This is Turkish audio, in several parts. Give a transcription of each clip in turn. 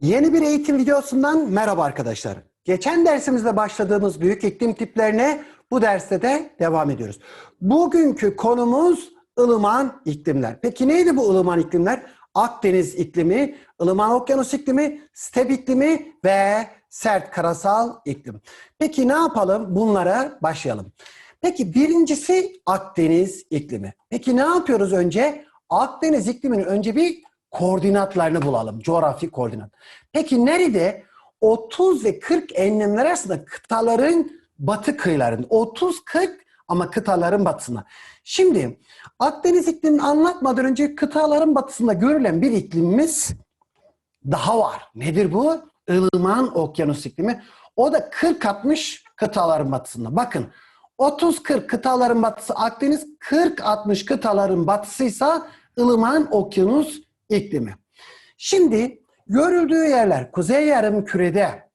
Yeni bir eğitim videosundan merhaba arkadaşlar. Geçen dersimizde başladığımız büyük iklim tiplerine bu derste de devam ediyoruz. Bugünkü konumuz ılıman iklimler. Peki neydi bu ılıman iklimler? Akdeniz iklimi, ılıman okyanus iklimi, step iklimi ve sert karasal iklim. Peki ne yapalım? Bunlara başlayalım. Peki birincisi Akdeniz iklimi. Peki ne yapıyoruz önce? Akdeniz ikliminin önce bir koordinatlarını bulalım. Coğrafi koordinat. Peki nerede? 30 ve 40 enlemler arasında kıtaların batı kıyılarında. 30-40 ama kıtaların batısına. Şimdi Akdeniz iklimini anlatmadan önce kıtaların batısında görülen bir iklimimiz daha var. Nedir bu? Ilıman okyanus iklimi. O da 40-60 kıtaların batısında. Bakın 30-40 kıtaların batısı Akdeniz, 40-60 kıtaların batısıysa ılıman okyanus iklimi. Şimdi görüldüğü yerler Kuzey Yarımküre'de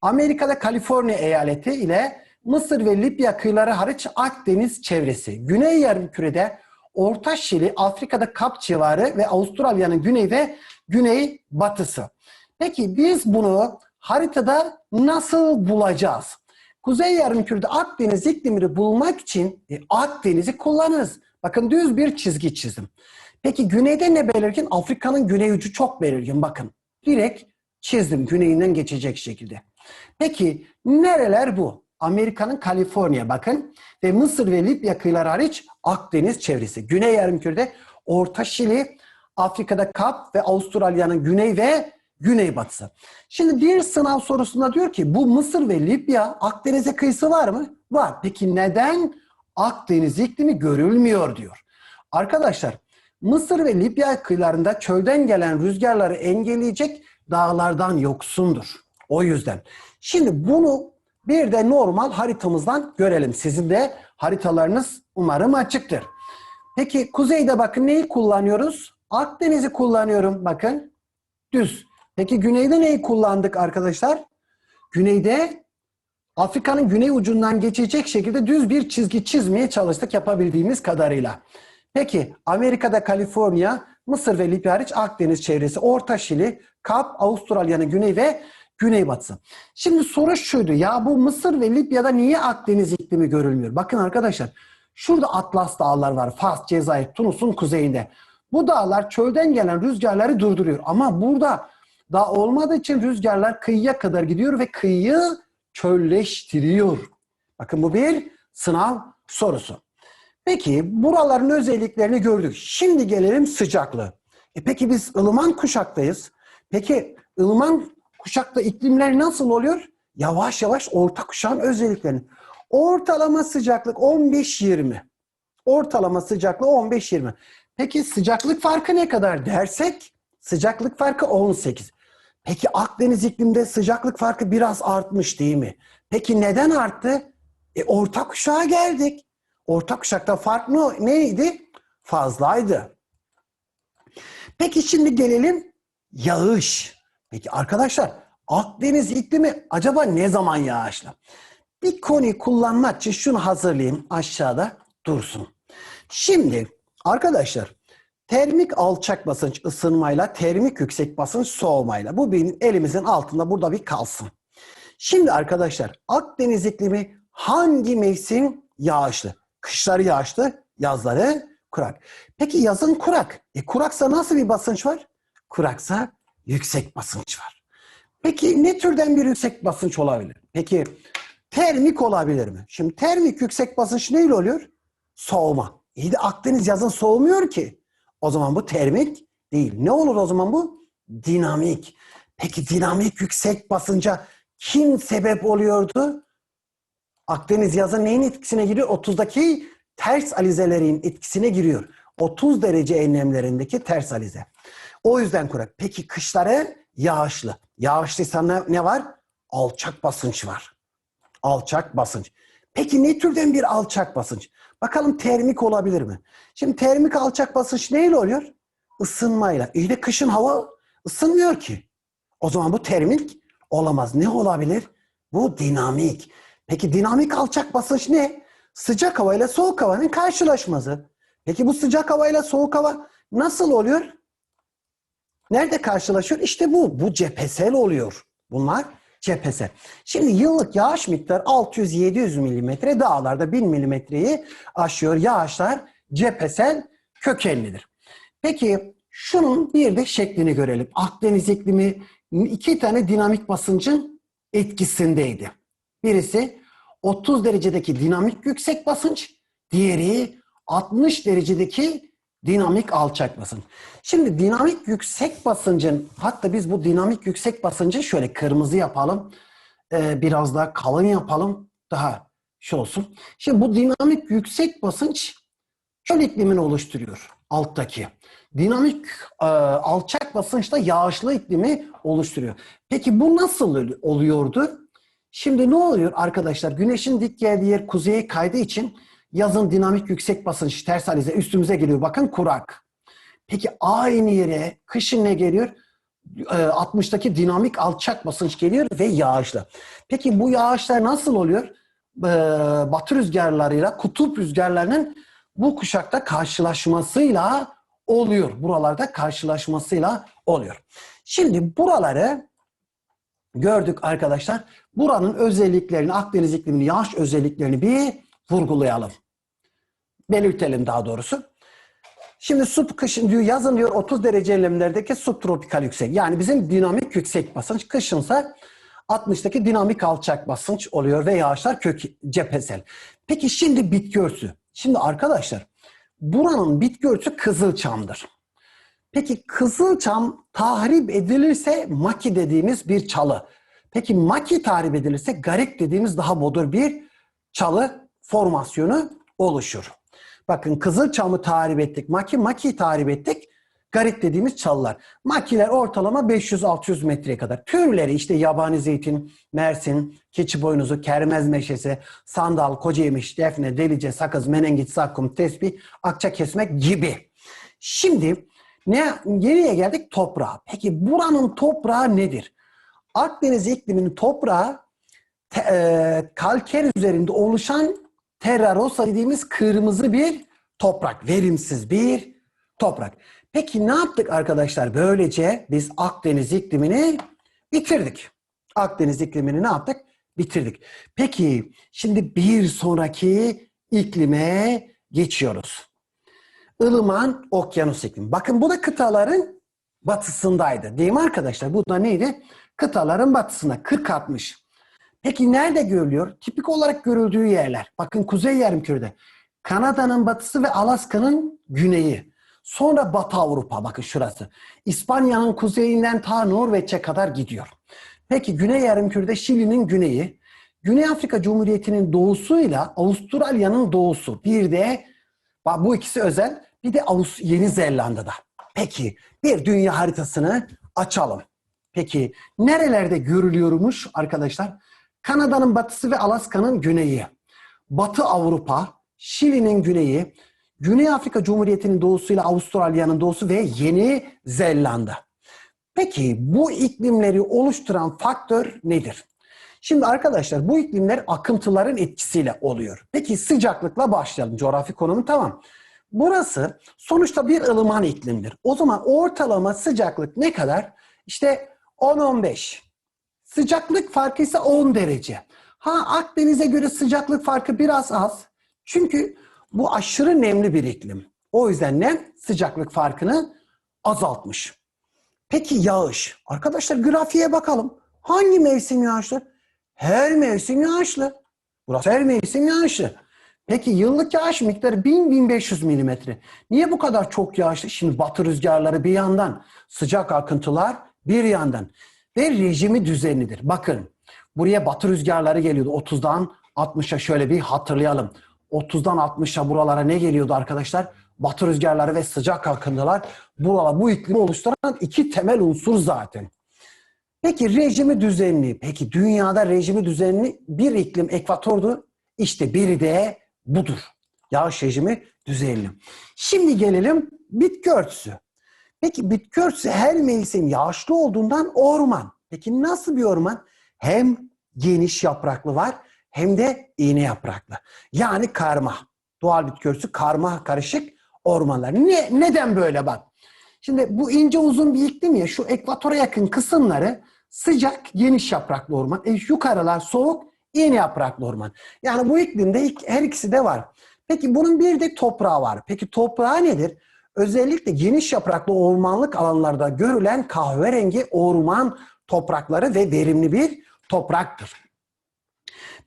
Amerika'da Kaliforniya eyaleti ile Mısır ve Libya kıyıları hariç Akdeniz çevresi. Güney Yarımküre'de Orta Şili, Afrika'da Kap civarı ve Avustralya'nın güney ve güney batısı. Peki biz bunu haritada nasıl bulacağız? Kuzey Yarımküre'de Akdeniz iklimini bulmak için e, Akdeniz'i kullanırız. Bakın düz bir çizgi çizdim. Peki güneyde ne belirgin? Afrika'nın güney ucu çok belirgin. Bakın direkt çizdim güneyinden geçecek şekilde. Peki nereler bu? Amerika'nın Kaliforniya bakın ve Mısır ve Libya kıyıları hariç Akdeniz çevresi. Güney yarımkürede Orta Şili, Afrika'da Kap ve Avustralya'nın güney ve güneybatısı. Şimdi bir sınav sorusunda diyor ki bu Mısır ve Libya Akdeniz'e kıyısı var mı? Var. Peki neden Akdeniz iklimi görülmüyor diyor. Arkadaşlar Mısır ve Libya kıyılarında çölden gelen rüzgarları engelleyecek dağlardan yoksundur. O yüzden. Şimdi bunu bir de normal haritamızdan görelim. Sizin de haritalarınız umarım açıktır. Peki kuzeyde bakın neyi kullanıyoruz? Akdeniz'i kullanıyorum bakın. Düz. Peki güneyde neyi kullandık arkadaşlar? Güneyde Afrika'nın güney ucundan geçecek şekilde düz bir çizgi çizmeye çalıştık yapabildiğimiz kadarıyla. Peki Amerika'da Kaliforniya, Mısır ve Libya hariç Akdeniz çevresi, Orta Şili, Kap, Avustralya'nın güney ve güneybatısı. Şimdi soru şuydu. Ya bu Mısır ve Libya'da niye Akdeniz iklimi görülmüyor? Bakın arkadaşlar. Şurada Atlas dağlar var. Fas, Cezayir, Tunus'un kuzeyinde. Bu dağlar çölden gelen rüzgarları durduruyor. Ama burada dağ olmadığı için rüzgarlar kıyıya kadar gidiyor ve kıyıyı çölleştiriyor. Bakın bu bir sınav sorusu. Peki buraların özelliklerini gördük. Şimdi gelelim sıcaklığı. E peki biz ılıman kuşaktayız. Peki ılıman kuşakta iklimler nasıl oluyor? Yavaş yavaş orta kuşağın özelliklerini. Ortalama sıcaklık 15-20. Ortalama sıcaklığı 15-20. Peki sıcaklık farkı ne kadar dersek? Sıcaklık farkı 18. Peki Akdeniz iklimde sıcaklık farkı biraz artmış değil mi? Peki neden arttı? E orta kuşağa geldik. Orta kuşakta fark ne, neydi? Fazlaydı. Peki şimdi gelelim yağış. Peki arkadaşlar Akdeniz iklimi acaba ne zaman yağışlı? Bir konuyu kullanmak için şunu hazırlayayım aşağıda dursun. Şimdi arkadaşlar termik alçak basınç ısınmayla termik yüksek basınç soğumayla bu benim elimizin altında burada bir kalsın. Şimdi arkadaşlar Akdeniz iklimi hangi mevsim yağışlı? Kışları yağışlı, yazları kurak. Peki yazın kurak. E kuraksa nasıl bir basınç var? Kuraksa yüksek basınç var. Peki ne türden bir yüksek basınç olabilir? Peki termik olabilir mi? Şimdi termik yüksek basınç neyle oluyor? Soğuma. İyi de Akdeniz yazın soğumuyor ki. O zaman bu termik değil. Ne olur o zaman bu? Dinamik. Peki dinamik yüksek basınca kim sebep oluyordu? Akdeniz yazın neyin etkisine giriyor? 30'daki ters alizelerin etkisine giriyor. 30 derece enlemlerindeki ters alize. O yüzden kurak. Peki kışları yağışlı. Yağışlıysa ne, ne var? Alçak basınç var. Alçak basınç. Peki ne türden bir alçak basınç? Bakalım termik olabilir mi? Şimdi termik alçak basınç neyle oluyor? Isınmayla. İyi de kışın hava ısınmıyor ki. O zaman bu termik olamaz. Ne olabilir? Bu dinamik. Peki dinamik alçak basınç ne? Sıcak hava ile soğuk havanın karşılaşması. Peki bu sıcak hava ile soğuk hava nasıl oluyor? nerede karşılaşıyor? İşte bu. Bu cephesel oluyor. Bunlar cephesel. Şimdi yıllık yağış miktarı 600-700 milimetre dağlarda 1000 milimetreyi aşıyor. Yağışlar cephesel kökenlidir. Peki şunun bir de şeklini görelim. Akdeniz iklimi iki tane dinamik basıncın etkisindeydi. Birisi 30 derecedeki dinamik yüksek basınç, diğeri 60 derecedeki dinamik alçak basınç. Şimdi dinamik yüksek basıncın, hatta biz bu dinamik yüksek basıncı şöyle kırmızı yapalım, ee, biraz daha kalın yapalım, daha şey olsun. Şimdi bu dinamik yüksek basınç çöl iklimini oluşturuyor alttaki. Dinamik e, alçak basınç da yağışlı iklimi oluşturuyor. Peki bu nasıl oluyordu? Şimdi ne oluyor arkadaşlar? Güneşin dik geldiği yer kuzeye kaydığı için yazın dinamik yüksek basınç ters alize üstümüze geliyor. Bakın kurak. Peki aynı yere kışın ne geliyor? E, 60'taki dinamik alçak basınç geliyor ve yağışlı. Peki bu yağışlar nasıl oluyor? E, batı rüzgarlarıyla kutup rüzgarlarının bu kuşakta karşılaşmasıyla oluyor. Buralarda karşılaşmasıyla oluyor. Şimdi buraları gördük arkadaşlar. Buranın özelliklerini, Akdeniz ikliminin yağış özelliklerini bir vurgulayalım. Belirtelim daha doğrusu. Şimdi sub kışın diyor yazın diyor 30 derece enlemlerdeki subtropikal yüksek. Yani bizim dinamik yüksek basınç. Kışınsa 60'taki dinamik alçak basınç oluyor ve yağışlar kök cephesel. Peki şimdi bitki örtüsü. Şimdi arkadaşlar buranın bitki örtüsü kızılçamdır. Peki kızılçam tahrip edilirse maki dediğimiz bir çalı. Peki maki tahrip edilirse garip dediğimiz daha bodur bir çalı formasyonu oluşur. Bakın kızılçamı tahrip ettik, maki maki tahrip ettik. Garip dediğimiz çalılar. Makiler ortalama 500-600 metreye kadar. Türleri işte yabani zeytin, mersin, keçi boynuzu, kermez meşesi, sandal, kocayemiş, defne, delice, sakız, menengit, zakkum, tesbih, akça kesmek gibi. Şimdi ne geriye geldik toprağa. Peki buranın toprağı nedir? Akdeniz ikliminin toprağı te, e, kalker üzerinde oluşan terra rossa dediğimiz kırmızı bir toprak. Verimsiz bir toprak. Peki ne yaptık arkadaşlar? Böylece biz Akdeniz iklimini bitirdik. Akdeniz iklimini ne yaptık? Bitirdik. Peki şimdi bir sonraki iklime geçiyoruz. Ilıman okyanus iklimi. Bakın bu da kıtaların batısındaydı. Değil mi arkadaşlar? Bu da neydi? Kıtaların batısında 40-60. Peki nerede görülüyor? Tipik olarak görüldüğü yerler. Bakın Kuzey Yarımküre'de. Kanada'nın batısı ve Alaska'nın güneyi. Sonra Batı Avrupa bakın şurası. İspanya'nın kuzeyinden ta Norveç'e kadar gidiyor. Peki Güney Yarımküre'de Şili'nin güneyi, Güney Afrika Cumhuriyeti'nin doğusuyla Avustralya'nın doğusu. Bir de bu ikisi özel. Bir de Avust Yeni Zelanda'da. Peki bir dünya haritasını açalım. Peki nerelerde görülüyormuş arkadaşlar? Kanada'nın batısı ve Alaska'nın güneyi. Batı Avrupa, Şili'nin güneyi, Güney Afrika Cumhuriyeti'nin doğusuyla Avustralya'nın doğusu ve Yeni Zelanda. Peki bu iklimleri oluşturan faktör nedir? Şimdi arkadaşlar bu iklimler akıntıların etkisiyle oluyor. Peki sıcaklıkla başlayalım. Coğrafi konumu tamam. Burası sonuçta bir ılıman iklimdir. O zaman ortalama sıcaklık ne kadar? İşte 10-15. Sıcaklık farkı ise 10 derece. Ha Akdeniz'e göre sıcaklık farkı biraz az. Çünkü bu aşırı nemli bir iklim. O yüzden nem sıcaklık farkını azaltmış. Peki yağış. Arkadaşlar grafiğe bakalım. Hangi mevsim yağışlı? Her mevsim yağışlı. Burası her mevsim yağışlı. Peki yıllık yağış miktarı 1000-1500 milimetre. Niye bu kadar çok yağışlı? Şimdi batı rüzgarları bir yandan, sıcak akıntılar bir yandan. Ve rejimi düzenlidir. Bakın buraya batı rüzgarları geliyordu. 30'dan 60'a şöyle bir hatırlayalım. 30'dan 60'a buralara ne geliyordu arkadaşlar? Batı rüzgarları ve sıcak akıntılar buralar bu iklimi oluşturan iki temel unsur zaten. Peki rejimi düzenli. Peki dünyada rejimi düzenli bir iklim ekvatordu. İşte biri de budur. Yağış rejimi düzenli. Şimdi gelelim bitki örtüsü. Peki bitki örtüsü her mevsim yağışlı olduğundan orman. Peki nasıl bir orman? Hem geniş yapraklı var hem de iğne yapraklı. Yani karma. Doğal bitki örtüsü karma karışık ormanlar. Ne, neden böyle bak? Şimdi bu ince uzun bir iklim ya şu ekvatora yakın kısımları sıcak geniş yapraklı orman. E, yukarılar soğuk iğne yapraklı orman. Yani bu iklimde ilk- her ikisi de var. Peki bunun bir de toprağı var. Peki toprağı nedir? Özellikle geniş yapraklı ormanlık alanlarda görülen kahverengi orman toprakları ve verimli bir topraktır.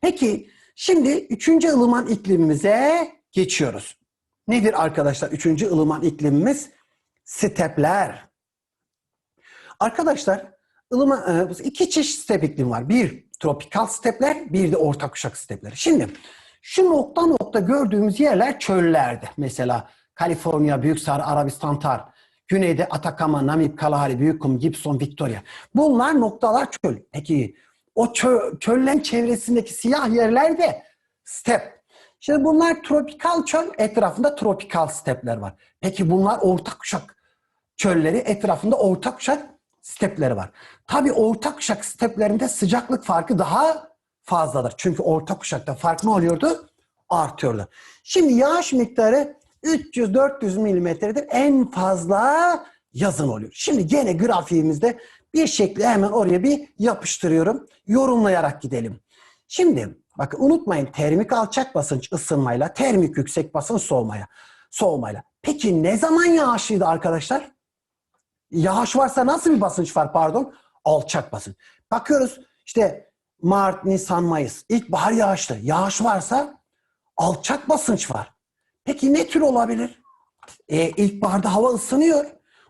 Peki şimdi üçüncü ılıman iklimimize geçiyoruz. Nedir arkadaşlar üçüncü ılıman iklimimiz? Stepler. Arkadaşlar ılıman, e, iki çeşit step iklim var. Bir tropikal stepler, bir de orta kuşak stepleri. Şimdi şu nokta nokta gördüğümüz yerler çöllerdi. Mesela Kaliforniya, Büyük Sahra, Arabistan Tar, Güneyde Atakama, Namib, Kalahari, Büyükkum, Gibson, Victoria. Bunlar noktalar çöl. Peki o çöl, çöllen çevresindeki siyah yerler de step. Şimdi bunlar tropikal çöl, etrafında tropikal stepler var. Peki bunlar orta kuşak çölleri, etrafında orta kuşak stepleri var. Tabii orta kuşak steplerinde sıcaklık farkı daha fazladır. Çünkü orta kuşakta fark ne oluyordu? Artıyordu. Şimdi yağış miktarı 300-400 milimetredir. En fazla yazın oluyor. Şimdi gene grafiğimizde bir şekli hemen oraya bir yapıştırıyorum. Yorumlayarak gidelim. Şimdi bakın unutmayın termik alçak basınç ısınmayla, termik yüksek basınç soğumaya, soğumayla. Peki ne zaman yağışlıydı arkadaşlar? Yağış varsa nasıl bir basınç var pardon? Alçak basınç. Bakıyoruz işte Mart, Nisan, Mayıs. İlkbahar yağışlı. Yağış varsa alçak basınç var. Peki ne tür olabilir? E, ilkbaharda hava ısınıyor.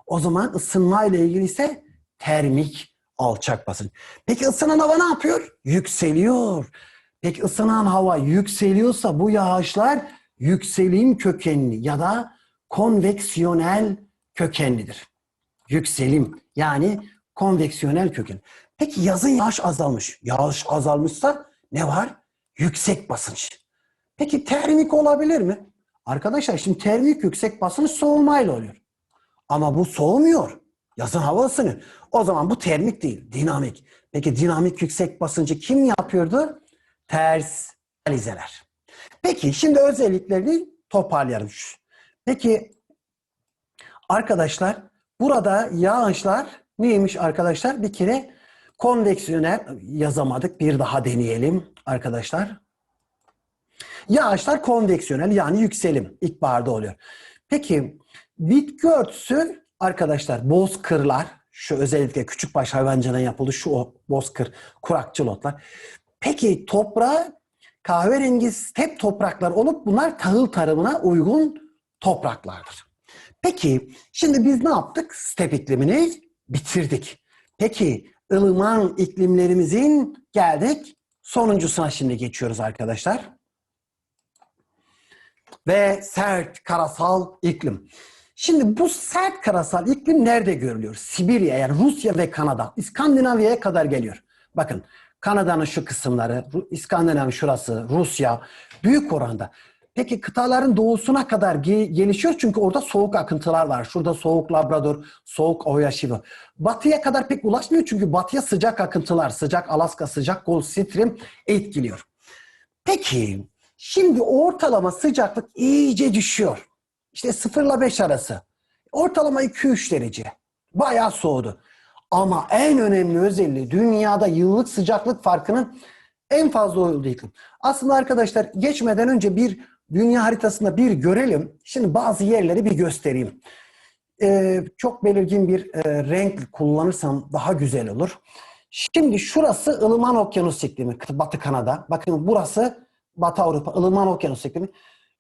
O zaman ısınma ile ilgili ise termik alçak basınç. Peki ısınan hava ne yapıyor? Yükseliyor. Peki ısınan hava yükseliyorsa bu yağışlar yükselim kökenli ya da konveksiyonel kökenlidir. Yükselim yani konveksiyonel köken. Peki yazın yağış azalmış. Yağış azalmışsa ne var? Yüksek basınç. Peki termik olabilir mi? Arkadaşlar şimdi termik yüksek basınç soğumayla oluyor. Ama bu soğumuyor. Yazın hava ısınıyor. O zaman bu termik değil, dinamik. Peki dinamik yüksek basıncı kim yapıyordu? Ters alizeler. Peki şimdi özelliklerini toparlayalım. Peki arkadaşlar burada yağışlar neymiş arkadaşlar? Bir kere konveksiyonel yazamadık. Bir daha deneyelim arkadaşlar. Yağışlar konveksiyonel yani yükselim ilkbaharda oluyor. Peki bitki örtüsü arkadaşlar bozkırlar şu özellikle küçükbaş hayvancılığına yapıldı şu o bozkır kurakçıl otlar. Peki toprağı kahverengi step topraklar olup bunlar tahıl tarımına uygun topraklardır. Peki şimdi biz ne yaptık? Step iklimini bitirdik. Peki ılıman iklimlerimizin geldik sonuncusuna şimdi geçiyoruz arkadaşlar ve sert karasal iklim. Şimdi bu sert karasal iklim nerede görülüyor? Sibirya yani Rusya ve Kanada. İskandinavya'ya kadar geliyor. Bakın Kanada'nın şu kısımları, Ru- İskandinav şurası, Rusya büyük oranda. Peki kıtaların doğusuna kadar ge- gelişiyor çünkü orada soğuk akıntılar var. Şurada soğuk Labrador, soğuk Oyashiva. Batıya kadar pek ulaşmıyor çünkü batıya sıcak akıntılar, sıcak Alaska, sıcak Gulf Stream etkiliyor. Peki şimdi ortalama sıcaklık iyice düşüyor. İşte 0 ile 5 arası. Ortalama 2-3 derece. Bayağı soğudu. Ama en önemli özelliği dünyada yıllık sıcaklık farkının en fazla olduğu iklim. Aslında arkadaşlar geçmeden önce bir dünya haritasında bir görelim. Şimdi bazı yerleri bir göstereyim. Ee, çok belirgin bir e, renk kullanırsam daha güzel olur. Şimdi şurası ılıman okyanus iklimi, Batı Kanada. Bakın burası Batı Avrupa, ılıman okyanus iklimi.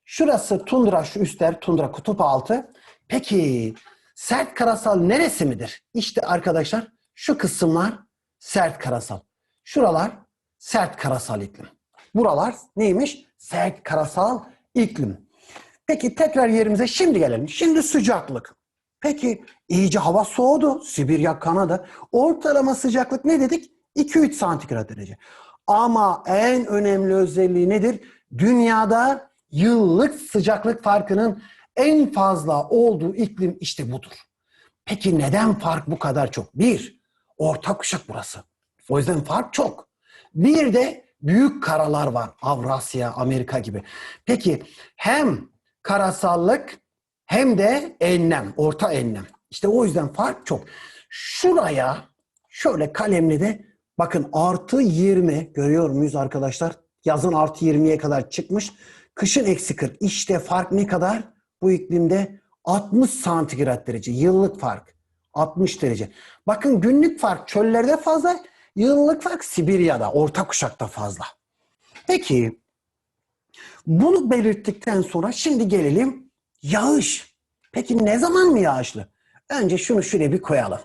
Şurası tundra, şu üstler tundra, kutup altı. Peki sert karasal neresi midir? İşte arkadaşlar şu kısımlar sert karasal. Şuralar sert karasal iklim. Buralar neymiş? Sert karasal iklim. Peki tekrar yerimize şimdi gelelim. Şimdi sıcaklık. Peki iyice hava soğudu. Sibirya, Kanada. Ortalama sıcaklık ne dedik? 2-3 santigrat derece. Ama en önemli özelliği nedir? Dünyada yıllık sıcaklık farkının en fazla olduğu iklim işte budur. Peki neden fark bu kadar çok? Bir, orta kuşak burası. O yüzden fark çok. Bir de büyük karalar var. Avrasya, Amerika gibi. Peki hem karasallık hem de enlem, orta enlem. İşte o yüzden fark çok. Şuraya şöyle kalemle de bakın artı 20 görüyor muyuz arkadaşlar? Yazın artı 20'ye kadar çıkmış. Kışın eksi 40. İşte fark ne kadar? Bu iklimde 60 santigrat derece. Yıllık fark. 60 derece. Bakın günlük fark çöllerde fazla. Yıllık fark Sibirya'da, orta kuşakta fazla. Peki bunu belirttikten sonra şimdi gelelim yağış. Peki ne zaman mı yağışlı? Önce şunu şuraya bir koyalım.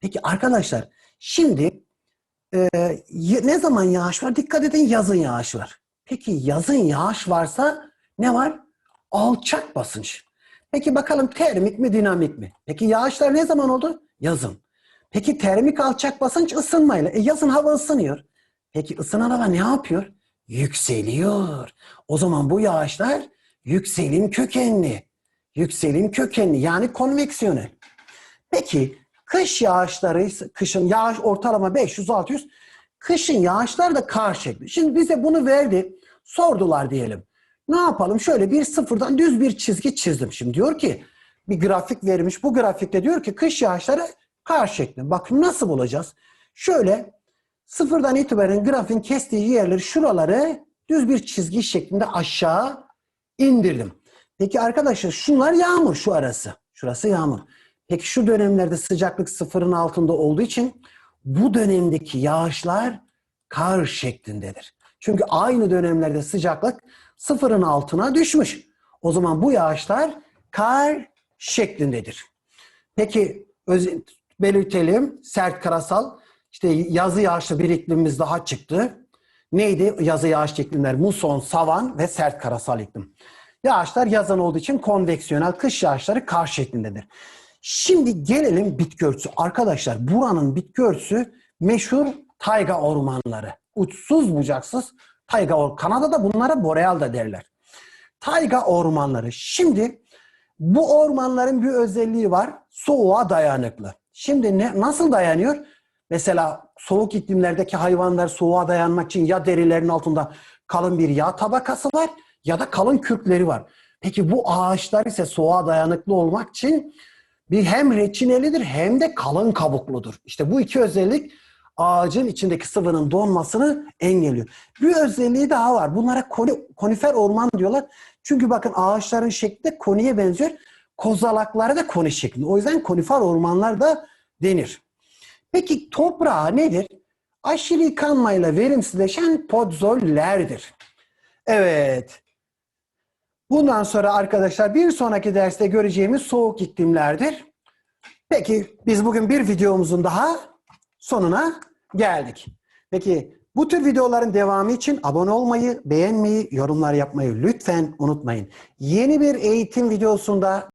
Peki arkadaşlar şimdi e, ne zaman yağış var? Dikkat edin yazın yağış var. Peki yazın yağış varsa ne var? Alçak basınç. Peki bakalım termik mi dinamik mi? Peki yağışlar ne zaman oldu? Yazın. Peki termik alçak basınç ısınmayla. E yazın hava ısınıyor. Peki ısınan hava ne yapıyor? Yükseliyor. O zaman bu yağışlar yükselim kökenli. Yükselim kökenli yani konveksiyonel. Peki kış yağışları kışın yağış ortalama 500-600 kışın yağışlar da kar şekli. Şimdi bize bunu verdi. Sordular diyelim. Ne yapalım? Şöyle bir sıfırdan düz bir çizgi çizdim. Şimdi diyor ki bir grafik vermiş. Bu grafikte diyor ki kış yağışları kar şekli. Bakın nasıl bulacağız? Şöyle sıfırdan itibaren grafiğin kestiği yerleri şuraları düz bir çizgi şeklinde aşağı indirdim. Peki arkadaşlar şunlar yağmur şu arası. Şurası yağmur. Peki şu dönemlerde sıcaklık sıfırın altında olduğu için bu dönemdeki yağışlar kar şeklindedir. Çünkü aynı dönemlerde sıcaklık sıfırın altına düşmüş. O zaman bu yağışlar kar şeklindedir. Peki öz, belirtelim sert karasal işte yazı yağışlı bir iklimimiz daha çıktı. Neydi yazı yağış iklimler? Muson, savan ve sert karasal iklim. Yağışlar yazın olduğu için konveksiyonel, kış yağışları kar şeklindedir. Şimdi gelelim bitki örtüsü. Arkadaşlar buranın bitki örtüsü meşhur tayga ormanları. Uçsuz bucaksız tayga or Kanada'da bunlara boreal da derler. Tayga ormanları. Şimdi bu ormanların bir özelliği var. Soğuğa dayanıklı. Şimdi ne, nasıl dayanıyor? Mesela soğuk iklimlerdeki hayvanlar soğuğa dayanmak için ya derilerin altında kalın bir yağ tabakası var ya da kalın kürkleri var. Peki bu ağaçlar ise soğuğa dayanıklı olmak için bir hem reçinelidir hem de kalın kabukludur. İşte bu iki özellik ağacın içindeki sıvının donmasını engelliyor. Bir özelliği daha var. Bunlara koni- konifer orman diyorlar. Çünkü bakın ağaçların şekli de koniye benziyor. Kozalakları da koni şeklinde. O yüzden konifer ormanlar da denir. Peki toprağı nedir? Aşırı yıkanmayla verimsizleşen podzollerdir. Evet. Bundan sonra arkadaşlar bir sonraki derste göreceğimiz soğuk iklimlerdir. Peki biz bugün bir videomuzun daha sonuna geldik. Peki bu tür videoların devamı için abone olmayı, beğenmeyi, yorumlar yapmayı lütfen unutmayın. Yeni bir eğitim videosunda